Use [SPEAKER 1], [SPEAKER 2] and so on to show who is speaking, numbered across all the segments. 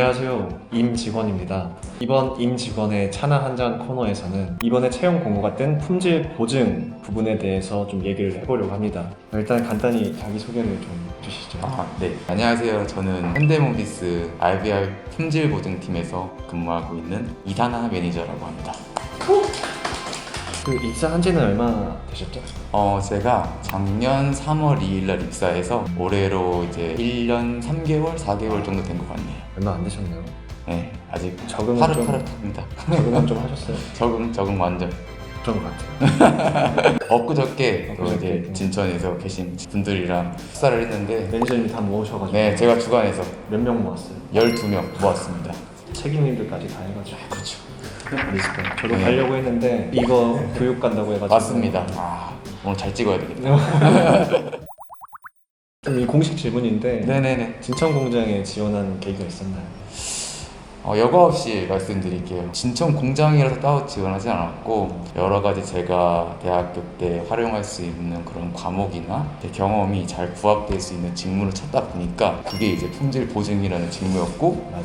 [SPEAKER 1] 안녕하세요. 임직원입니다. 이번 임직원의 차나 한 잔 코너에서는 이번에 채용 공고가 뜬 품질 보증 부분에 대해서 좀 얘기를 해보려고 합니다. 일단 간단히 자기소개를 좀 해주시죠.
[SPEAKER 2] 아, 네. 안녕하세요. 저는 현대모비스 RBR 품질 보증팀에서 근무하고 있는 이다나 매니저라고 합니다.
[SPEAKER 1] 그 입사한 지는 얼마나 되셨죠?
[SPEAKER 2] 어, 제가 작년 3월 2일 날 입사해서 올해로 이제 1년 3개월, 4개월 정도 된 것 같네요.
[SPEAKER 1] 얼마 안 되셨네요.
[SPEAKER 2] 네, 아직
[SPEAKER 1] 적응은 좀,
[SPEAKER 2] 파릇파릇합니다.
[SPEAKER 1] 적응은 좀 하셨어요?
[SPEAKER 2] 적응, 적응 완전.
[SPEAKER 1] 그런 것 같아요.
[SPEAKER 2] 엊그저께 또
[SPEAKER 1] 엊그저께.
[SPEAKER 2] 이제 진천에서 계신 분들이랑 식사를 했는데
[SPEAKER 1] 매니저님이 다 모으셔가지고
[SPEAKER 2] 네, 제가 주관해서
[SPEAKER 1] 몇 명 모았어요?
[SPEAKER 2] 12명 모았습니다.
[SPEAKER 1] 책임님들까지 다 해가지고
[SPEAKER 2] 그렇죠.
[SPEAKER 1] 리스크. 저도
[SPEAKER 2] 네.
[SPEAKER 1] 가려고 했는데 이거 교육 간다고 해가지고
[SPEAKER 2] 맞습니다. 아, 오늘 잘 찍어야 되겠다.
[SPEAKER 1] 좀이 공식 질문인데
[SPEAKER 2] 네네네.
[SPEAKER 1] 진천 공장에 지원한 계기가 있었나요?
[SPEAKER 2] 어, 여과 없이 말씀드릴게요. 진천 공장이라서 따로 지원하지 않았고 여러 가지 제가 대학교 때 활용할 수 있는 그런 과목이나 제 경험이 잘 부합될 수 있는 직무를 찾다 보니까 그게 이제 품질 보증이라는 직무였고
[SPEAKER 1] 맞아요.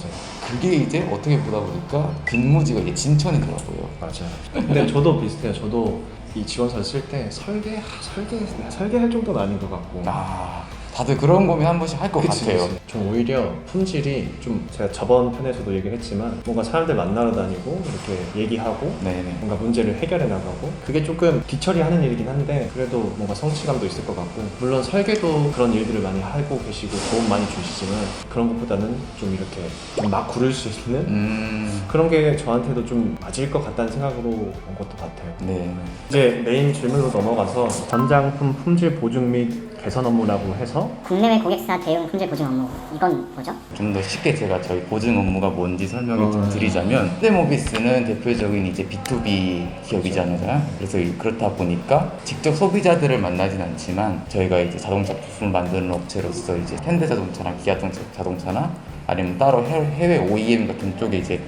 [SPEAKER 2] 그게 이제 어떻게 보다 보니까 근무지가 이제 진천이더라고요.
[SPEAKER 1] 맞아요. 근데 저도 비슷해요. 저도 이 지원서를 쓸 때 설계 하, 설계 설계할 정도는 아닌 것 같고.
[SPEAKER 2] 아 다들 그런 고민 한 번씩 할 것
[SPEAKER 1] 그치,
[SPEAKER 2] 같아요.
[SPEAKER 1] 그치. 전 오히려 품질이 좀 제가 저번 편에서도 얘기를 했지만 뭔가 사람들 만나러 다니고 이렇게 얘기하고
[SPEAKER 2] 네네.
[SPEAKER 1] 뭔가 문제를 해결해 나가고 그게 조금 뒤처리하는 일이긴 한데 그래도 뭔가 성취감도 있을 것 같고 물론 설계도 그런 일들을 많이 하고 계시고 도움 많이 주시지만 그런 것보다는 좀 이렇게 좀 막 구를 수 있는
[SPEAKER 2] 음.
[SPEAKER 1] 그런 게 저한테도 좀 맞을 것 같다는 생각으로 온 것도 같아요.
[SPEAKER 2] 네.
[SPEAKER 1] 이제 메인 질문으로 넘어가서 전장품 품질 보증 및 개선 업무라고 해서
[SPEAKER 3] 국내외 고객사 대응 품질 보증 업무 이건 뭐죠?
[SPEAKER 2] 좀 더 쉽게 제가 저희 보증 업무가 뭔지 설명을 좀
[SPEAKER 1] 음.
[SPEAKER 2] 드리자면 현대모비스는 대표적인 이제 B2B 기업이잖아요. 그래서 이- 그렇다 보니까 직접 소비자들을 만나진 않지만 저희가 이제 자동차 부품을 만드는 업체로서 이제 현대 자동차나 기아자동차나 아니면 따로 해- 해외 OEM 같은 쪽에 이제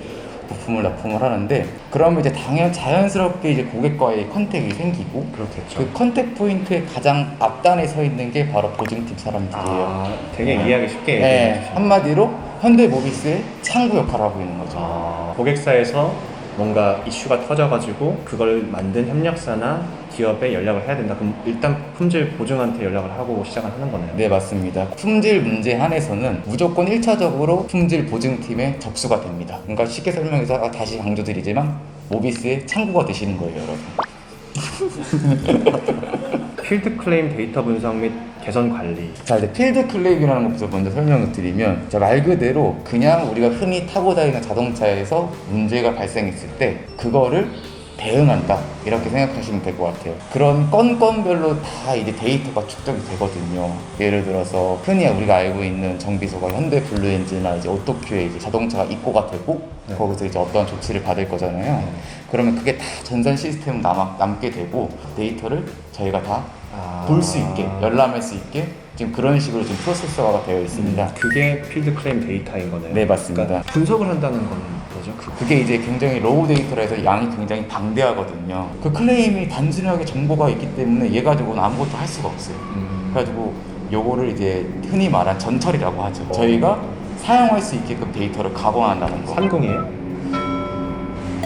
[SPEAKER 2] 부품을 납품을 하는데 그러면 이제 당연 자연스럽게 이제 고객과의 컨택이 생기고
[SPEAKER 1] 그렇겠죠.
[SPEAKER 2] 그 컨택 포인트의 가장 앞단에 서 있는 게 바로 보증팀 사람들이에요.
[SPEAKER 1] 아, 되게 이해하기 쉽게
[SPEAKER 2] 네,
[SPEAKER 1] 얘기해.
[SPEAKER 2] 한마디로 현대모비스의 창구 역할을 하고 있는 거죠.
[SPEAKER 1] 아, 고객사에서 뭔가 이슈가 터져가지고 그걸 만든 협력사나 기업에 연락을 해야 된다. 그럼 일단 품질 보증한테 연락을 하고 시작을 하는 거네요.
[SPEAKER 2] 네, 맞습니다. 품질 문제 한에서는 무조건 1차적으로 품질 보증팀에 접수가 됩니다. 그러니까 쉽게 설명해서 다시 강조드리지만 모비스의 창구가 되시는 거예요, 여러분.
[SPEAKER 1] 필드 클레임 데이터 분석 및 개선 관리.
[SPEAKER 2] 자, 이제 필드 클레임이라는 것부터 먼저 설명을 드리면 자, 말 그대로 그냥 우리가 흔히 타고 다니는 자동차에서 문제가 발생했을 때 그거를 대응한다 이렇게 생각하시면 될 것 같아요. 그런 건건별로 다 이제 데이터가 축적이 되거든요. 예를 들어서 흔히 우리가 알고 있는 정비소가 현대 블루엔진이나 이제 오토큐에 이제 자동차가 입고가 되고
[SPEAKER 1] 네.
[SPEAKER 2] 거기서 이제 어떠한 조치를 받을 거잖아요. 그러면 그게 다 전산 시스템 남 남게 되고 데이터를 저희가 다
[SPEAKER 1] 아.
[SPEAKER 2] 볼수 있게 열람할 수 있게 지금 그런 식으로 지금 프로세서가 되어 있습니다.
[SPEAKER 1] 그게 필드 클레임 데이터인 거네요.
[SPEAKER 2] 네, 맞습니다.
[SPEAKER 1] 그러니까 분석을 한다는 건 뭐죠? 그
[SPEAKER 2] 그게 이제 굉장히 로우 데이터라 해서 양이 굉장히 방대하거든요. 그 클레임이 단순하게 정보가 있기 때문에 얘 가지고는 아무것도 할 수가 없어요.
[SPEAKER 1] 음,
[SPEAKER 2] 그래가지고 요거를 이제 흔히 말한 전처리라고 하죠. 저희가 사용할 수 있게끔 데이터를 가공한다는 거.
[SPEAKER 1] 산공이에요?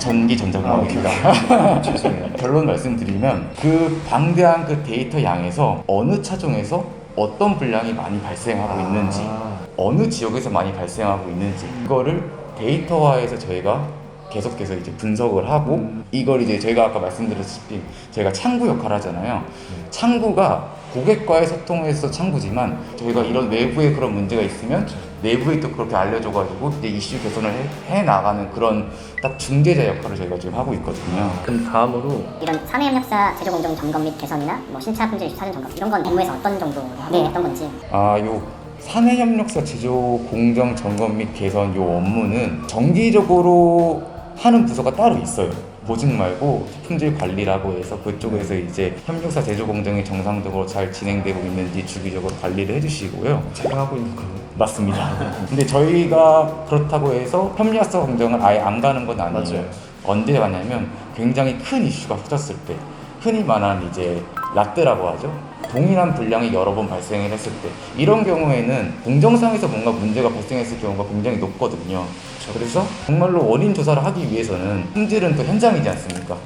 [SPEAKER 2] 전기
[SPEAKER 1] 아,
[SPEAKER 2] 전자공학입니다.
[SPEAKER 1] 죄송해요.
[SPEAKER 2] 결론 말씀드리면 그 방대한 그 데이터 양에서 어느 차종에서 어떤 분량이 많이 발생하고 있는지
[SPEAKER 1] 아,
[SPEAKER 2] 어느 지역에서 많이 발생하고 있는지 그거를 데이터화해서 저희가 계속해서 이제 분석을 하고
[SPEAKER 1] 음.
[SPEAKER 2] 이걸 이제 저희가 아까 말씀드렸다시피 저희가 창구 역할을 하잖아요.
[SPEAKER 1] 음.
[SPEAKER 2] 창구가 고객과의 소통에서 창구지만 저희가 이런 외부에 그런 문제가 있으면 내부에 또 그렇게 알려줘가지고 이제 이슈 개선을 해, 해 나가는 그런 딱 중재자 역할을 저희가 지금 하고 있거든요.
[SPEAKER 1] 그럼 다음으로
[SPEAKER 3] 이런 사내 협력사 제조 공정 점검 및 개선이나 뭐 신차 품질 사전 점검 이런 건 업무에서 어떤 정도 네, 했던 건지
[SPEAKER 2] 아, 요 사내 협력사 제조 공정 점검 및 개선 요 업무는 정기적으로 하는 부서가 따로 있어요. 보증 말고 품질 관리라고 해서 그쪽에서 이제 협력사 제조 공정이 정상적으로 잘 진행되고 있는지 주기적으로 관리를 해주시고요.
[SPEAKER 1] 제가 하고 있는 거
[SPEAKER 2] 맞습니다. 근데 저희가 그렇다고 해서 협력사 공정을 아예 안 가는 건 아니에요.
[SPEAKER 1] 맞아요.
[SPEAKER 2] 언제 가냐면 굉장히 큰 이슈가 터졌을 때 흔히 말하는 이제 라떼라고 하죠. 동일한 분량이 여러 번 발생을 했을 때 이런 경우에는 공정상에서 뭔가 문제가 발생했을 경우가 굉장히 높거든요. 그래서 정말로 원인 조사를 하기 위해서는 품질은 또 현장이지 않습니까?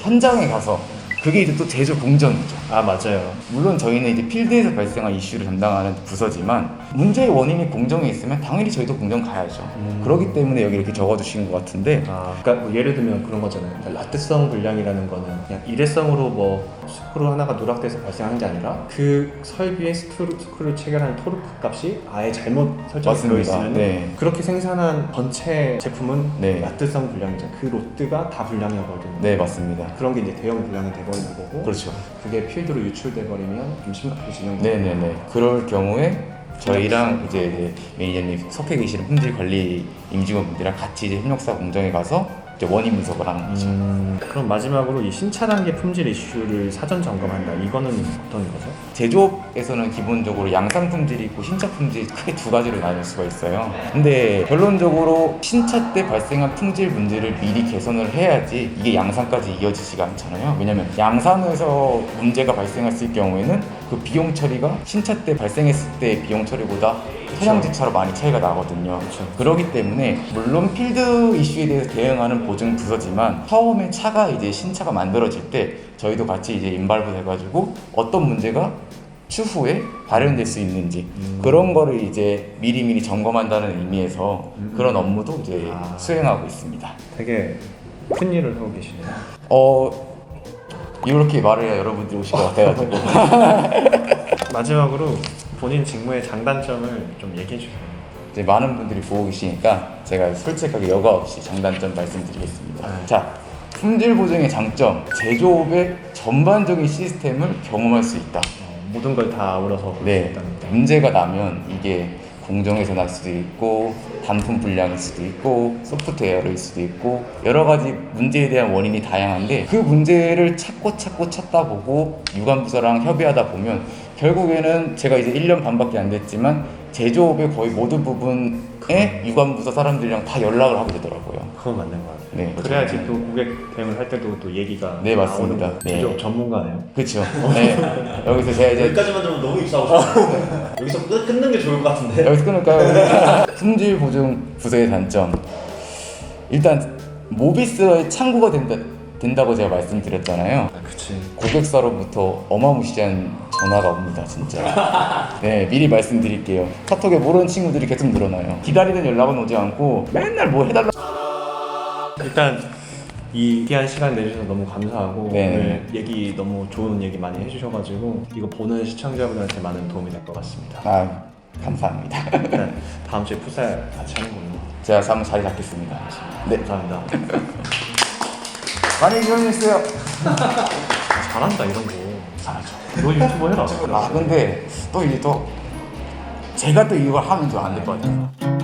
[SPEAKER 2] 현장에 가서 그게 이제 또 제조 공정이죠.
[SPEAKER 1] 아 맞아요.
[SPEAKER 2] 물론 저희는 이제 필드에서 발생한 이슈를 담당하는 부서지만 문제의 원인이 공정에 있으면 당연히 저희도 공정 가야죠.
[SPEAKER 1] 음.
[SPEAKER 2] 그렇기 때문에 여기 이렇게 적어주신 것 같은데
[SPEAKER 1] 아, 그러니까 뭐 예를 들면 그런 거잖아요. 그러니까 라떼성 불량이라는 거는 그냥 일회성으로 뭐 스크루 하나가 누락돼서 발생하는 게 아니라 그 설비에 스크루, 스크루 체결하는 토르크 값이 아예 잘못 설정되어. 있으면
[SPEAKER 2] 네.
[SPEAKER 1] 그렇게 생산한 전체 제품은
[SPEAKER 2] 네.
[SPEAKER 1] 라떼성 불량이죠. 그 롯드가 다 불량이거든요.
[SPEAKER 2] 네 맞습니다.
[SPEAKER 1] 그런 게 이제 대형 불량이 돼 버리는 거고
[SPEAKER 2] 그렇죠.
[SPEAKER 1] 그게 필드로 유출돼 버리면 좀 심각해지는 거고.
[SPEAKER 2] 네네네. 그럴 경우에 저희랑 이제 이제 매니저님 속해 계시는 품질 관리 임직원분들이랑 같이 이제 협력사 공정에 가서 원인 분석을 하는 거죠.
[SPEAKER 1] 음, 그럼 마지막으로 이 신차 단계 품질 이슈를 사전 점검한다. 이거는 어떤 거죠?
[SPEAKER 2] 제조업에서는 기본적으로 양산 품질이 있고 신차 품질이 크게 두 가지로 나눌 수가 있어요. 근데 결론적으로 신차 때 발생한 품질 문제를 미리 개선을 해야지 이게 양산까지 이어지지가 않잖아요. 왜냐면 양산에서 문제가 발생했을 경우에는 그 비용 처리가 신차 때 발생했을 때 비용 처리보다 차량지차로 많이 차이가 나거든요. 그렇기 때문에 물론 필드 이슈에 대해서 대응하는 보증 부서지만 처음에 차가 이제 신차가 만들어질 때 저희도 같이 이제 인발부 해가지고 어떤 문제가 추후에 발현될 수 있는지
[SPEAKER 1] 음.
[SPEAKER 2] 그런 거를 이제 미리미리 점검한다는 의미에서
[SPEAKER 1] 음.
[SPEAKER 2] 그런 업무도 이제
[SPEAKER 1] 아.
[SPEAKER 2] 수행하고 있습니다.
[SPEAKER 1] 되게 큰 일을 하고 계시네요.
[SPEAKER 2] 어 이렇게 말을 해야 여러분들이 오실 것 같아가지고
[SPEAKER 1] 마지막으로 본인 직무의 장단점을 좀 얘기해 주세요.
[SPEAKER 2] 이제 많은 분들이 보고 계시니까 제가 솔직하게 여과 없이 장단점 말씀드리겠습니다.
[SPEAKER 1] 네.
[SPEAKER 2] 자, 품질 보증의 장점, 제조업의 전반적인 시스템을 경험할 수 있다.
[SPEAKER 1] 어, 모든 걸다 아우러서 볼수
[SPEAKER 2] 네,
[SPEAKER 1] 거.
[SPEAKER 2] 문제가 나면 이게 공정에서 날 수도 있고 단품 불량일 수도 있고 소프트웨어일 수도 있고 여러 가지 문제에 대한 원인이 다양한데 그 문제를 찾고 찾고 찾다 보고 유관부서랑 협의하다 보면 결국에는 제가 이제 1년 반밖에 안 됐지만 제조업의 거의 모든 부분에 유관부서 사람들이랑 다 연락을 하게 되더라고요.
[SPEAKER 1] 그건 맞는 것 같아요.
[SPEAKER 2] 네,
[SPEAKER 1] 그래야지 또 고객 대응을 할 때도 또 얘기가
[SPEAKER 2] 네, 맞습니다.
[SPEAKER 1] 나오는 거.
[SPEAKER 2] 네.
[SPEAKER 1] 제조업 전문가네요.
[SPEAKER 2] 그렇죠. 네. 여기서 제가 이제
[SPEAKER 4] 여기까지만 들으면 너무 입사하고 싶어요. 여기서 끊, 끊는 게 좋을 것 같은데.
[SPEAKER 2] 여기서 끊을까요? 품질 보증 부서의 단점. 일단 모비스의 창구가 된다, 된다고 제가 말씀드렸잖아요.
[SPEAKER 1] 아, 그치.
[SPEAKER 2] 고객사로부터 어마무시한 전화가 옵니다, 진짜. 네, 미리 말씀드릴게요. 카톡에 모르는 친구들이 계속 늘어나요. 기다리는 연락은 오지 않고 맨날 뭐 해달라.
[SPEAKER 1] 일단 이 귀한 시간 내주셔서 너무 감사하고
[SPEAKER 2] 네.
[SPEAKER 1] 오늘 얘기 너무 좋은 얘기 많이 해주셔가지고 이거 보는 시청자분들한테 많은 도움이 될 것 같습니다.
[SPEAKER 2] 아, 감사합니다.
[SPEAKER 1] 일단 다음 주에 풋살 같이 하는 걸로.
[SPEAKER 2] 제가 한번 자리 잡겠습니다. 네,
[SPEAKER 1] 감사합니다.
[SPEAKER 2] 많이 이용해주세요.
[SPEAKER 1] 잘한다 이런 거. 잘하죠. 너 유튜버 해라.
[SPEAKER 2] 아, 근데 또 이게 또 제가 또 이걸 하면 좀 안 될 것 같아요.